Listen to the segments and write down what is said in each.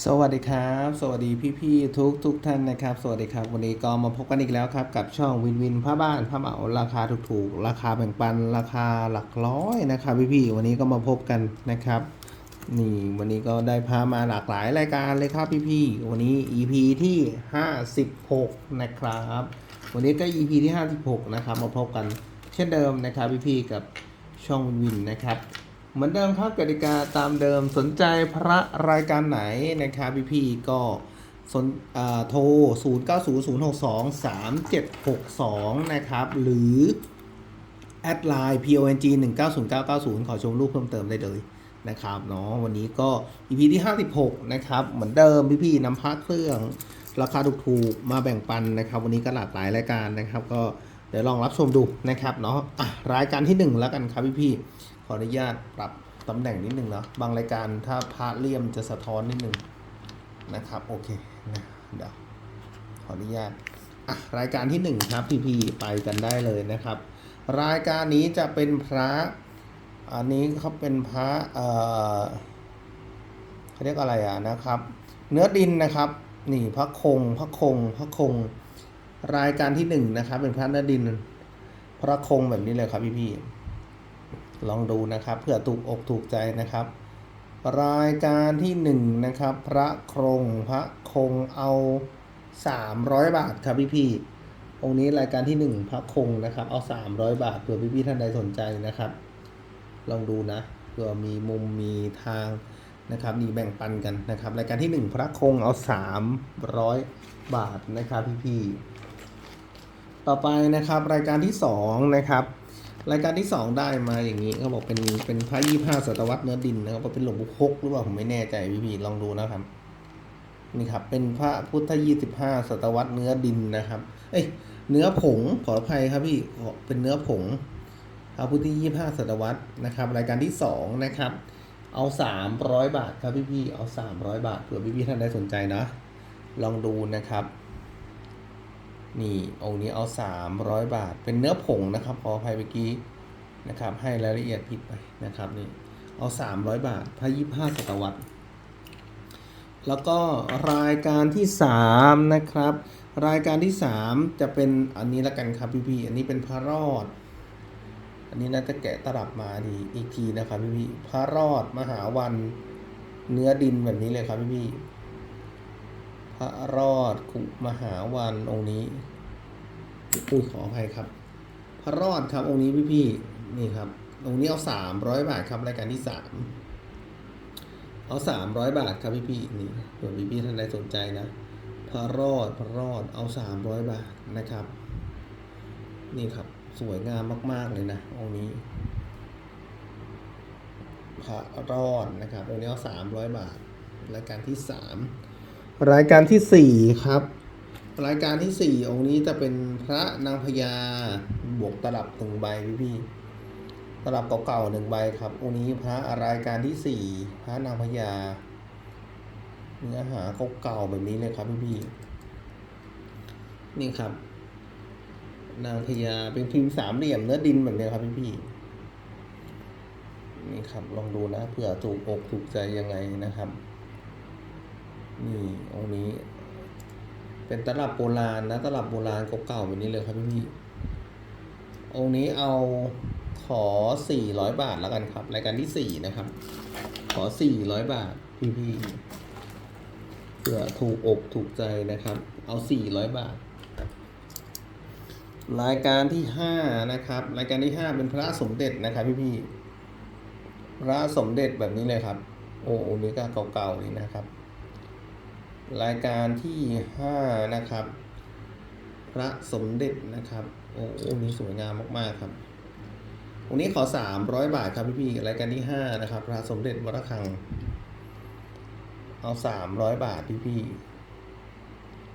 สวัสดีครับ สวัสดีพี่ๆทุกทุกท่านนะครับ สวัสดีครับ วันนี้ก็มาพบกันอีกแล้วครับ กับช่องวินวินผ้าบ้านผ้าเหมาราคาถูกๆ ราคาแบ่งปันราคาหลักร้อยนะครับพี่ๆวันนี้ก็มาพบกันนะครับ นี่วันนี้ก็ได้พามาหลากหลายรายการเลยครับพี่ๆวันนี้ EP ที่ 56 นะครับ วันนี้ก็ EP ที่ 56 นะครับ มาพบกันเช่นเดิมนะครับพี่ๆกับช่องวินวินนะครับ เหมือนเดิมครับกติกาตามเดิมสนใจพระรายการไหนนะครับพี่พี่ก็สนอ่าโทร 0 9 0 0 6 2 3 7 6 2 นะครับ หรือ แอดไลน์ PONG 1 9 0 9 9 0 ขอชมรูปเพิ่มเติมได้เลยนะครับเนาะวันนี้ก็ EP ที่ 56 นะครับ เหมือนเดิมพี่พี่ๆนำพระเครื่อง ราคาถูกๆมาแบ่งปันนะครับ วันนี้ก็หลากหลายรายการนะครับ ก็เดี๋ยวลองรับชมดูนะครับเนาะะรายการที่ 1 แล้วกันครับพี่พี่ๆ ออนุญาตปรับตำแหน่งนิดนึงเนาะบางรายการถ้าพระเลี่ยมจะสะท้อนนิดนึงนะครับโอเคนะเดี๋ยวขออนุญาตอะรายการที่ 1 ครับพี่พี่ๆไปกันได้เลยนะครับ รายการนี้จะเป็นพระอันนี้เขาเป็นพระเอ่อเขาเรียกอะไรอะนะครับ เนื้อดินนะครับนี่พระคงพระคงพระคง รายการที่หนึ่งนะครับ เป็นพระเนื้อดิน พระคงแบบนี้เลยครับพี่พี่ๆ ลองดูนะครับเพื่อถูกอกถูกใจนะครับ รายการที่หนึ่งนะครับ พระครงพระคงเอาสามร้อยบาทครับพี่พี่องค์นี้รายการที่หนึ่งพระคงนะครับ เอาสามร้อยบาทเผื่อพี่พี่ท่านใดสนใจนะครับ ลองดูนะเผื่อมีมุมมีทางนะครับมีแบ่งปันกันนะครับ รายการที่หนึ่งพระคงเอาสามร้อยบาทนะครับพี่พี่ต่อไปนะครับรายการที่สองนะครับ รายการที่สองได้มาอย่างนี้เขาบอกเป็นเป็นพระยี่ห้าศตวรรษเนื้อดินนะครับว่าเป็นหลวงปู่คกหรือเปล่าผมไม่แน่ใจพี่พีลองดูนะครับนี่ครับเป็นพระพุทธยี่สิบห้าศตวรรษเนื้อดินนะครับ เอ้ยเนื้อผงขออภัยครับพี่เป็นเนื้อผงพระพุทธยี่ห้าศตวรรษนะครับ รายการที่สองนะครับ เอาสามร้อยบาทครับพี่พี่เอาสามร้อยบาทเผื่อพี่พี่ท่านได้สนใจนะ ลองดูนะครับ นี่องค์นี้เอาสามร้อยบาท เป็นเนื้อผงนะครับขออภัยเมื่อกี้นะครับ ให้รายละเอียดผิดไปนะครับนี่เอาสามร้อยบาทพระยี่ห้าศตวรรษแล้วก็รายการที่สามนะครับ รายการที่สามจะเป็นอันนี้ละกันครับพี่พี่ๆอันนี้เป็นพระรอด อันนี้น่าจะแกะตลับมาดีอีกทีนะครับพี่พี่ๆพระรอดมหาวันเนื้อดินแบบนี้เลยครับพี่พี่ๆ ระรอดกุมหาวันองค์นี้อุ้ยขออภัยครับ พระรอดครับองค์นี้พี่พี่นี่ครับองค์นี้เอาสามร้อยบาทครับรายการที่สามเอาสามร้อยบาทครับพี่พี่นี่เผื่อพี่พี่ท่านใดสนใจนะพระรอดพระรอดเอาสามร้อยบาทนะครับ นี่ครับสวยงามมาก ๆ เลยนะองค์นี้พระรอดนะครับองค์นี้เอาสามร้อยบาทรายการที่สาม รายการที่สี่ครับ รายการที่สี่องค์นี้จะเป็นพระนางพญาบวกตลับหนึ่งใบพี่พี่ตลับเก่าๆหนึ่งใบครับ องค์นี้พระรายการที่สี่พระนางพญาเนื้อหาเก่าๆแบบนี้เลยครับพี่พี่นี่ครับ นางพญาเป็นพิมพ์สามเหลี่ยมเนื้อดินแบบเนี้ยครับพี่พี่นี่ครับลองดูนะเผื่อถูกอกถูกใจยังไงนะครับ นี่องค์นี้ เป็นตลับโบราณนะตลับโบราณเก่าๆแบบนี้เลยครับพี่พี่องค์นี้เอาขอสี่ร้อยบาทแล้วกันครับ รายการที่สี่นะครับ ขอสี่ร้อยบาทพี่พี่ๆเผื่อถูกอกถูกใจนะครับ เอาสี่ร้อยบาท รายการที่ห้านะครับ รายการที่ห้าเป็นพระสมเด็จนะครับพี่พี่ๆพระสมเด็จแบบนี้เลยครับ โอ้โหนี่ก็เก่าๆนี่นะครับ รายการที่ห้านะครับ พระสมเด็จนะครับ โอ้โหนี่สวยงามมาก ๆ ครับวันนี้ขอสามร้อยบาทครับพี่พี่ๆรายการที่ห้านะครับ พระสมเด็จวระฆัง เอาสามร้อยบาทพี่พี่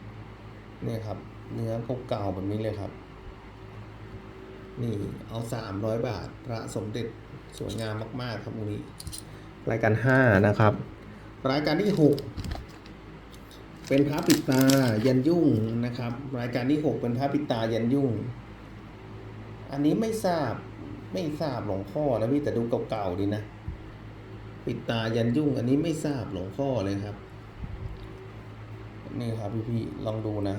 ๆเนี่ยครับ เนื้อเก่าๆแบบนี้เลยครับ นี่เอาสามร้อยบาท พระสมเด็จสวยงามมาก ๆ ครับองค์นี้ รายการห้านะครับ รายการที่หก เป็นพระปิดตายันยุ่งนะครับ รายการที่หกเป็นพระปิดตายันยุ่ง อันนี้ไม่ทราบไม่ทราบหลวงพ่อนะพี่แต่ดูเก่าๆดีนะปิดตายันยุ่ง อันนี้ไม่ทราบหลวงพ่อเลยครับนี่ครับพี่พี่ๆลองดูนะ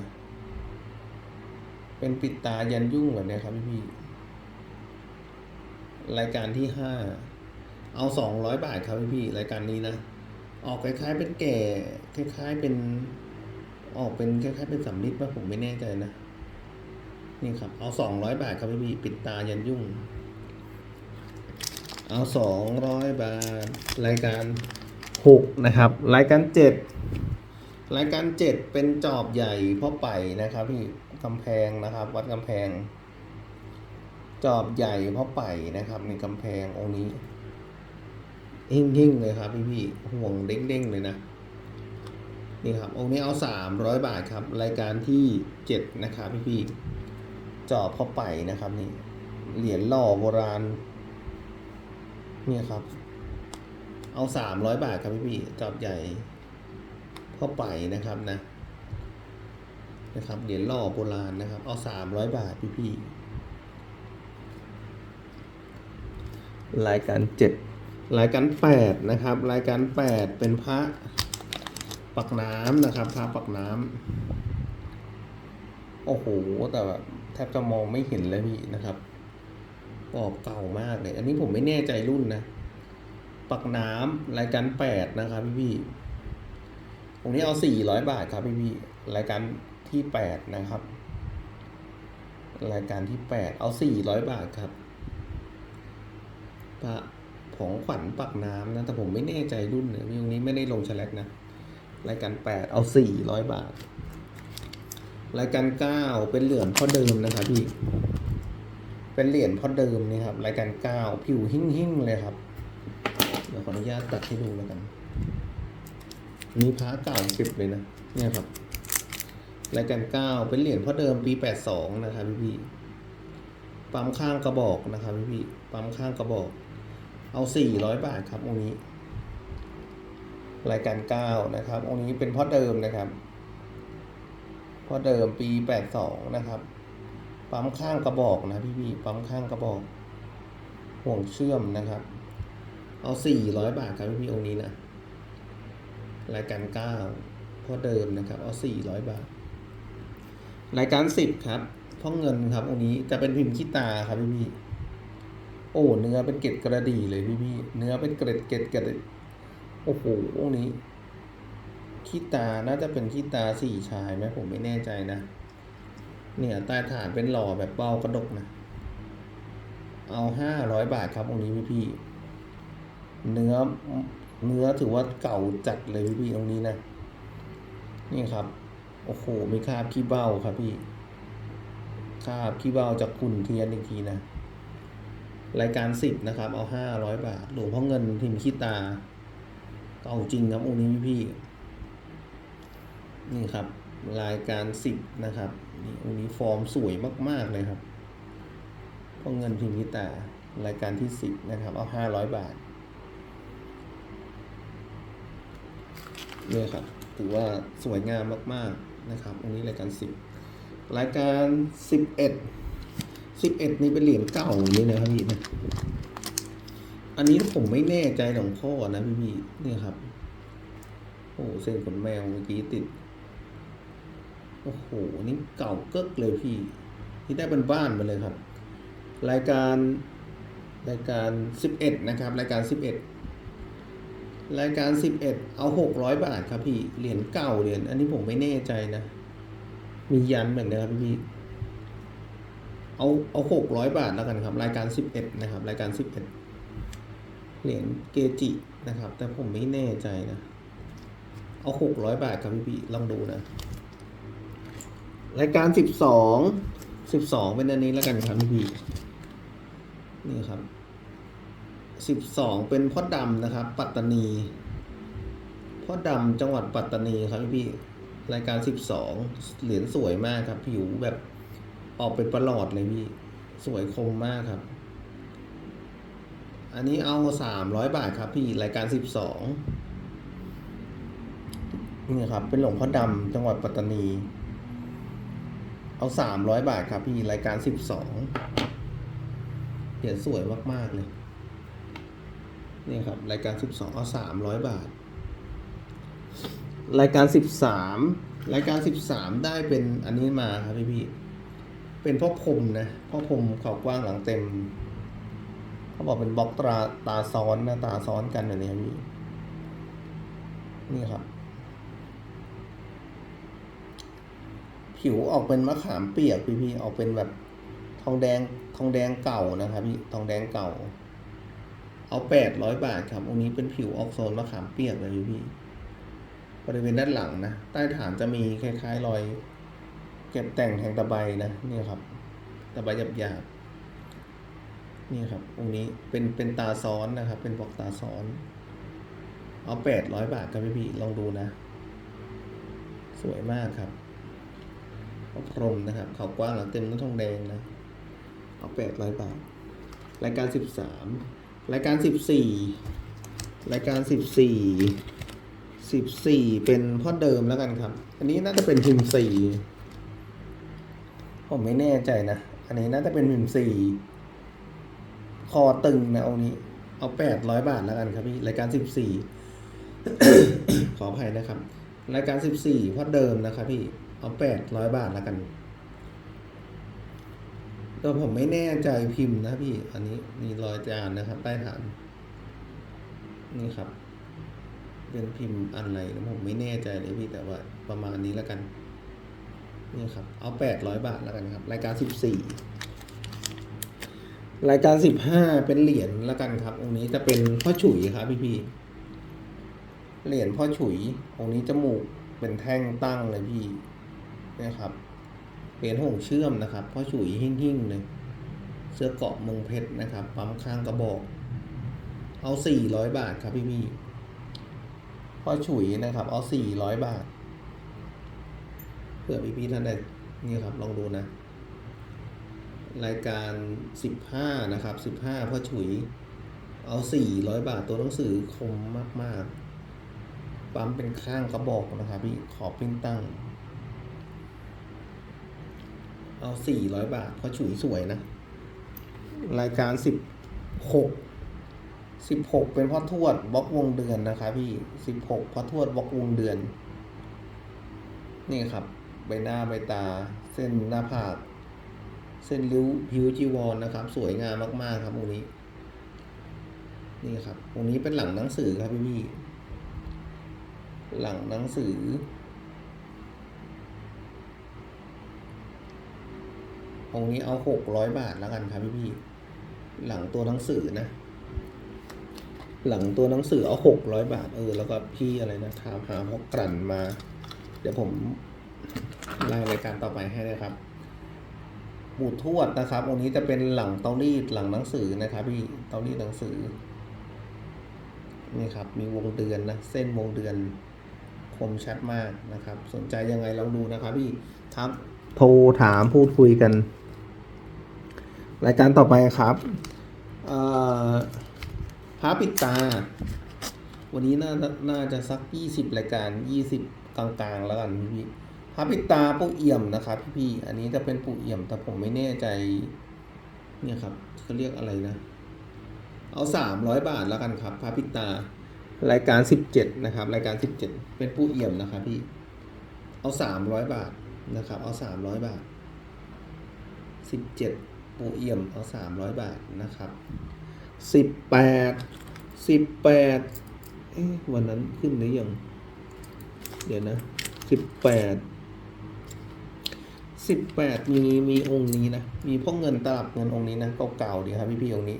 เป็นปิดตายันยุ่งแบบเนี้ยครับพี่พี่ๆรายการที่ห้าเอาสองร้อยบาทครับพี่พี่ๆรายการนี้นะ ออกคล้ายๆเป็นแก่ คล้าย ๆเป็น ออกเป็นคล้ายๆเป็นสำลิดว่าผมไม่แน่ใจนะนี่ครับ เอาสองร้อยบาทครับพี่พี่ๆปิดตายันยุ่ง เอาสองร้อยบาท รายการหกนะครับ รายการเจ็ดรายการเจ็ดเป็นจอบใหญ่พ่อไปนะครับ พี่กำแพงนะครับ วัดกำแพง จอบใหญ่พ่อไปนะครับในกำแพงองค์นี้ หิ่งๆเลยครับพี่พี่ห่วงเด้งๆเลยนะนี่ครับองค์นี้เอาสามร้อยบาทครับ รายการที่เจ็ดนะครับพี่พี่จอบพ่อไปนะครับนี่เหรียญหล่อโบราณเนี่ยครับ เอาสามร้อยบาทครับพี่พี่จอบใหญ่พ่อไปนะครับนะนะครับเหรียญหล่อโบราณนะครับ เอาสามร้อยบาทพี่พี่รายการเจ็ด รายการแปดนะครับ รายการแปดเป็นพระปักน้ำนะครับ พระปักน้ำโอ้โห แต่แบบแทบจะมองไม่เห็นเลยพี่นะครับกรอบเก่ามากเลย อันนี้ผมไม่แน่ใจรุ่นนะ ปักน้ำรายการแปดนะครับพี่พี่ๆตรงนี้เอาสี่ร้อยบาทครับพี่พี่ๆรายการที่แปดนะครับ รายการที่แปดเอาสี่ร้อยบาทครับพระ ของขวัญปักน้ำนะ แต่ผมไม่แน่ใจรุ่นเนี่ยตรงนี้ไม่ได้ลงแฉลกนะ รายการแปดเอาสี่ร้อยบาท รายการเก้าเป็นเหรียญพ่อเดิมนะครับพี่ เป็นเหรียญพ่อเดิมนี่ครับ รายการเก้าผิวหิ่งๆเลยครับ เดี๋ยวขออนุญาตตัดให้ดูแล้วกันมีพระเก่าเก็บเลยนะ เนี่ยครับ รายการเก้าเป็นเหรียญพ่อเดิมปีแปดสองนะครับพี่ปั๊มข้างกระบอกนะครับพี่ปั๊มข้างกระบอก เอาสี่ร้อยบาทครับองค์นี้ รายการเก้านะครับองค์นี้เป็นพ่อเดิมนะครับพ่อเดิมปีแปดสองนะครับปั๊มข้างกระบอกนะพี่พี่ปั๊มข้างกระบอก ห่วงเชื่อมนะครับ เอาสี่ร้อยบาทครับพี่พี่องค์นี้นะรายการเก้าพ่อเดิมนะครับเอาสี่ร้อยบาท รายการสิบครับพ่อเงินครับองค์นี้จะเป็นพิมพ์ขี้ตาครับพี่พี่ อ้เนื้อเป็นเกล็ดกระดี่เลยพี่พี่เนื้อเป็นเกล็ดเกล็ดเกล็ดโอ้โหองค์นี้ขี้ตาน่าจะเป็นขี้ตาสี่ชายไหมผมไม่แน่ใจนะ เนี่ยใต้ฐานเป็นหล่อแบบเบ้ากระดกนะ เอาห้าร้อยบาทครับองนี้พี่พี่เนื้อเนื้อถือว่าเก่าจัดเลยพี่พี่ตรงนี้นะ นี่ครับ โอ้โหมีคราบขี้เบ้าครับพี่คราบขี้เบ้าจากขุนเทียนอีกทีนะ รายการสิบนะครับ เอาห้าร้อยบาท หลวงพ่อเงินพิมพ์ขี้ตาเก่าจริงครับองค์นี้พี่พี่นี่ครับ รายการสิบนะครับนี่องค์นี้ฟอร์มสวยมาก ๆ เลยครับพ่อเงินพิมพ์ขี้ตารายการที่สิบนะครับ เอาห้าร้อยบาทเนี่ยครับถือว่าสวยงามมาก ๆ นะครับอันนี้รายการสิบรายการสิบเอ็ด สิบเอ็ดนี่เป็นเหรียญเก่าอย่างนี้นะครับพี่นะอันนี้ผมไม่แน่ใจหลวงพ่อนะพี่พี่เนี่ยครับ โอ้เส้นขนแมวเมื่อกี้ติด โอ้โห นี่เก่าเกิกเลยพี่ ที่ได้เป็นบ้านมาเลยครับ รายการรายการสิบเอ็ดนะครับ รายการสิบเอ็ดรายการสิบเอ็ดเอาหกร้อยบาทครับพี่ เหรียญเก่าเหรียญอันนี้ผมไม่แน่ใจนะ มียันเหมือนกันครับพี่ เอาเอาหกร้อยบาทแล้วกันครับ รายการสิบเอ็ดนะครับ รายการสิบเอ็ดเหรียญเกจินะครับ แต่ผมไม่แน่ใจนะ เอาหกร้อยบาทครับพี่พี่ลองดูนะ รายการสิบสองสิบสองเป็นอันนี้แล้วกันครับพี่พี่นี่ครับสิบสองเป็นพ่อดำนะครับ ปัตตานีพ่อดำจังหวัดปัตตานีครับพี่พี่รายการสิบสองเหรียญสวยมากครับผิวแบบ ออกเป็นประหลอดเลยพี่ สวยคมมากครับ อันนี้เอาสามร้อยบาทครับพี่รายการสิบสองนี่ครับ เป็นหลวงพ่อดำจังหวัดปัตตานี เอาสามร้อยบาทครับพี่รายการสิบสองเหรียญสวยมาก ๆ เลย นี่ครับ รายการสิบสองเอาสามร้อยบาท รายการสิบสามรายการสิบสามได้เป็นอันนี้มาครับพี่พี่ เป็นพ่อพรมนะพ่อพรมเขากว้างหลังเต็ม เขาบอกเป็นบล็อกตาตาซ้อนนะตาซ้อนกันแบบนี้ครับพี่นี่ครับ ผิวออกเป็นมะขามเปียกพี่พี่ๆออกเป็นแบบทองแดงทองแดงเก่านะครับพี่ทองแดงเก่า เอาแปดร้อยบาทครับองค์นี้เป็นผิวออกโซนมะขามเปียกเลยพี่บริเวณด้านหลังนะ ใต้ฐานจะมีคล้ายๆรอย ก็บแต่งแทงตะไบนะนี่ครับ ตะไบหยาบๆนี่ครับองค์นี้เป็นเป็นตาซ้อนนะครับ เป็นบอกตาซ้อน เอาแปดร้อยบาทครับพี่พี่ลองดูนะ สวยมากครับเอาพรมนะครับเขากว้างหลังเต็มน้ำทองแดงนะเอาแปดร้อยบาท รายการสิบสามรายการสิบสี่รายการสิบสี่สิบสี่เป็นพ่อเดิมแล้วกันครับ อันนี้น่าจะเป็นพิมพ์สี่ ผมไม่แน่ใจนะ อันนี้น่าจะเป็นพิมพ์สี่คอตึงนะองนี้ เอาแปดร้อยบาทแล้วกันครับพี่ รายการสิบสี่ขออภัยนะครับ รายการสิบสี่พ่อเดิมนะครับพี่ เอาแปดร้อยบาทแล้วกันแต่ผมไม่แน่ใจพิมพ์นะพี่ อันนี้มีรอยจานนะครับใต้ฐาน นี่ครับ เป็นพิมพ์อะไรนะผมไม่แน่ใจเลยพี่แต่ว่าประมาณนี้แล้วกัน นี่ครับ เอาแปดร้อยบาทแล้วกันครับ รายการสิบสี่รายการสิบห้าเป็นเหรียญแล้วกันครับ องค์นี้จะเป็นพ่อฉุยครับพี่พี่เหรียญพ่อฉุย องค์นี้จมูกเป็นแท่งตั้งเลยพี่นี่ยครับเหรียญหงเชื่อมนะครับพ่อฉุยหิ่งๆเลยเสื้อเกาะเมืองเพชรนะครับปั๊มข้างกระบอก เอาสี่ร้อยบาทครับพี่พี่พ่อฉุยนะครับ เอาสี่ร้อยบาท พื่อพี่พี่ๆท่านใดนี่ครับลองดูนะ รายการสิบห้านะครับสิบห้าพ่อฉุย เอาสี่ร้อยบาทตัวหนังสือคมมากๆ ปั๊มเป็นข้างกระบอกนะครับพี่ขอบปิ้นตั้ง เอาสี่ร้อยบาทพราะฉุยสวยนะ รายการสิบหกสิบหกเป็นพ่อทวดบล็อกวงเดือนนะคะพี่สิบหกพ่อทวดบล็อกวงเดือน นี่ครับ ใบหน้าใบตา เส้นหน้าผากเส้นริ้วผิวจีวรนะครับ สวยงามมาก ๆ ครับองค์นี้ นี่ครับองค์นี้เป็นหลังหนังสือครับพี่พี่หลังหนังสือ องค์นี้เอาหกร้อยบาทแล้วกันครับพี่พี่หลังตัวหนังสือนะ หลังตัวหนังสือเอาหกร้อยบาทเออแล้วก็พี่อะไรนะถามหาพกกลั่นมา เดี๋ยวผม ไล่รายการต่อไปให้นะครับบูทวดนะครับองค์นี้จะเป็นหลังเตารีดหลังหนังสือนะครับ พี่เตารีดหนังสือนี่ครับมีวงเดือนนะเส้นวงเดือนคมชัดมากนะครับ สนใจยังไงลองดูนะครับ พี่ครับโทรถามพูดคุยกัน รายการต่อไปครับพระปิดตา วันนี้น่าน่าจะสักยี่สิบรายการยี่สิบกลางๆแล้วกันพี่ ระปิตาปูเอี่ยมนะครับพี่พี่ๆอันนี้จะเป็นปูเอี่ยม แต่ผมไม่แน่ใจ เนี่ยครับเขาเรียกอะไรนะ เอาสามร้อยบาทแล้วกันครับพระปิตารายการสิบเจ็ดนะครับ รายการสิบเจ็ดเป็นปูเอี่ยมนะครับพี่ เอาสามร้อยบาทนะครับ เอาสามร้อยบาทสิบเจ็ดปูเอี่ยมเอาสามร้อยบาทนะครับสิบแปดสิบแปดเอ๊ะวันนั้นขึ้นหรือยัง เดี๋ยวนะสิบแปด สิบแปดมีมีองค์นี้นะ มีพวกเงินตลับเงินองค์นี้นะเก่าๆดีครับพี่พี่ๆองค์นี้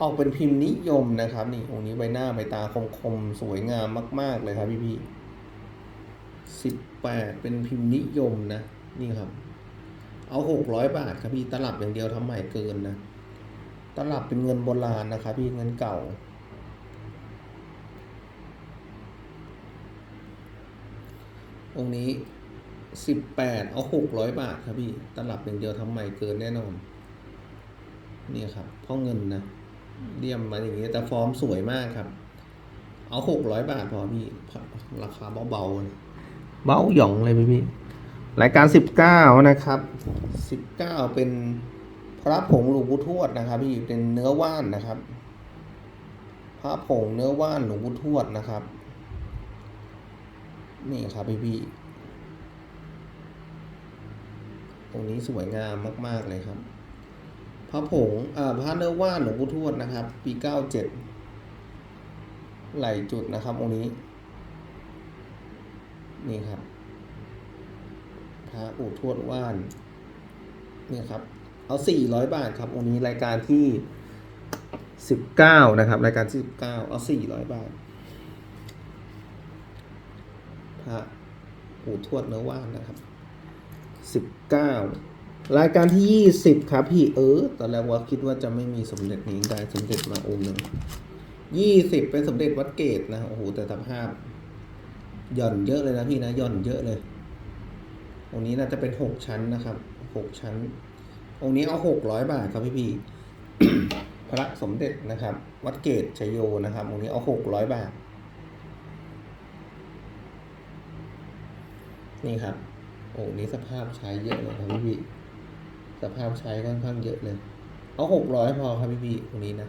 ออกเป็นพิมพ์นิยมนะครับ นี่องค์นี้ใบหน้าใบตาคมๆสวยงามมาก ๆ เลยครับพี่พี่สิบแปดเป็นพิมพ์นิยมนะ นี่ครับ เอาหกร้อยบาทครับพี่ตลับอย่างเดียวทำใหม่เกินนะ ตลับเป็นเงินโบราณนะครับพี่เงินเก่าองค์นี้ สิบแปดเอาหกร้อยบาทครับพี่ ตลับอย่างเดียวทำใหม่เกินแน่นอน นี่ครับเพ่อเงินนะเลี่ยมมาอย่างนี้แต่ฟอร์มสวยมากครับ เอาหกร้อยบาทพอพี่ ราคาเบาๆนะเบาหย่องเลยพี่พี่รายการสิบเก้านะครับสิบเก้าเป็นพระผงหลวงปู่ทวดนะครับ พี่เป็นเนื้อว่านนะครับ พระผงเนื้อว่านหลวงปู่ทวดนะครับ นี่ครับพี่พี่ ตรงนี้สวยงามมาก ๆ เลยครับ พระผงอ่าพระเนื้อว่านหลวงปู่ทวดนะครับ ปีเก้าเจ็ดไหลจุดนะครับองค์นี้ นี่ครับ พระปู่ทวดว่านนี่ครับ เอาสี่ร้อยบาทครับองค์นี้รายการที่สิบเก้านะครับ รายการที่สิบเก้าเอาสี่ร้อยบาท พระปู่ทวดเนื้อว่านนะครับ สิบเก้ารายการที่ยี่สิบครับพี่เออตอนแรกว่าคิดว่าจะไม่มีสมเด็จนี้ได้สมเด็จมาองค์หนึ่งยี่สิบเป็นสมเด็จวัดเกตนะโอ้โหแต่สภาพหย่อนเยอะเลยนะพี่นะหย่อนเยอะเลยองค์นี้น่าจะเป็นหกชั้นนะครับหกชั้น องค์นี้เอาหกร้อยบาทครับพี่พี่พระสมเด็จนะครับ วัดเกตชยโยนะครับ องค์นี้เอาหกร้อยบาท นี่ครับ โอ้นี่สภาพใช้เยอะเลยครับพี่พี่สภาพใช้ค่อนข้างเยอะเลย เอาหกร้อยพอครับพี่พี่ตรงนี้นะ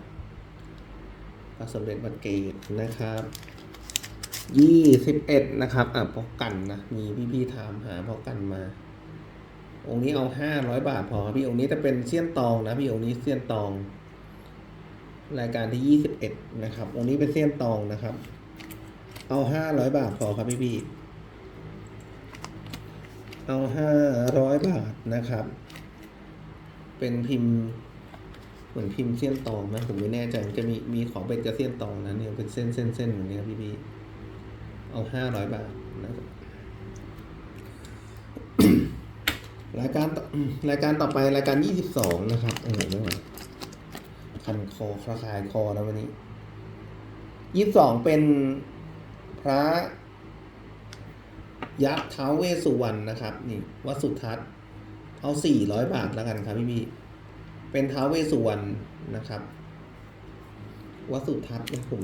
พระสมเด็จวัดเกตนะครับยี่สิบเอ็ดนะครับอะพอกันนะ มีพี่พี่ถามหาพอกันมา องค์นี้เอาห้าร้อยบาทพอครับพี่องค์นี้จะเป็นเสี้ยนตองนะพี่องค์นี้เสี้ยนตอง รายการที่ยี่สิบเอ็ดนะครับ องค์นี้เป็นเสี้ยนตองนะครับ เอาห้าร้อยบาทพอครับพี่พี่ เอาห้าร้อยบาทนะครับ เป็นพิมพ์ เหมือนพิมพ์เส้นตองนะผมไม่แน่ใจมันจะมีมีของเป็นจะเส้นตองนะเนี่ยเป็นเส้นเส้นเส้นอย่างนี้ครับพี่พี่เอาห้าร้อยบาทนะครับรายการต่อรายการต่อไปรายการยี่สิบสองนะครับโอ้โหไม่ไหวคันคอคลาคายคอนะวันนี้ยี่สิบสองเป็นพระ ยักษ์ท้าวเวสุวรรณนะครับนี่วัดสุทัศน์เอาสี่ร้อยบาทแล้วกันครับพี่พี่เป็นท้าวเวสุวรรณนะครับวัดสุทัศน์เนี่ยผม